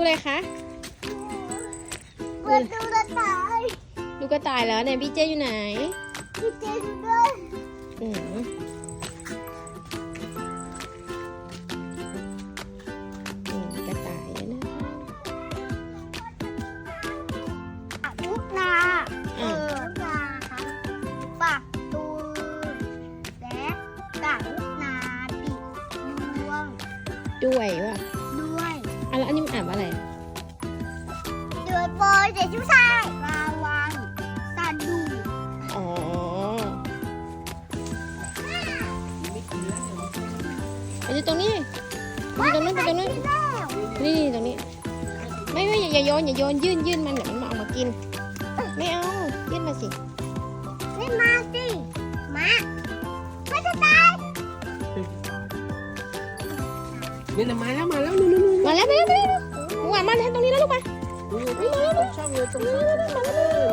อะไรคะเปิดดูกระต่ายดูกระต่ายแล้วเนี่ยพี่เจอยู่ไหน พี่เจดูด้วยอืมอืมกระต่ายนะคะลูกนาเออลูกนาครับปักตูนและกะลูกนาปิดดวงด้วยว่ะด้วย อะแล้วอันนี้มันอ่านว่าอะไรเดือดโปรยเด็กผู้ชายราวันสะดุอ๋อไปดูตรงนี้ไปดูตรงนู้นไปตรงนู้นแล้วนี่นี่ตรงนี้ ไม่ไม่อย่าอย่าโยนอย่าโยนยื่นยื่นมันเดี๋ยวมันมาเอามากิน ไม่เอายื่นมาสิ นี่นะมาแล้วมาแล้วนู่นนู่นนู่นมาแล้วมาแล้วมาแล้วหวานมาแล้วตรงนี้แล้วลูกมานู่นชอบอยู่ตรงนี้มาแล้วมาแล้ว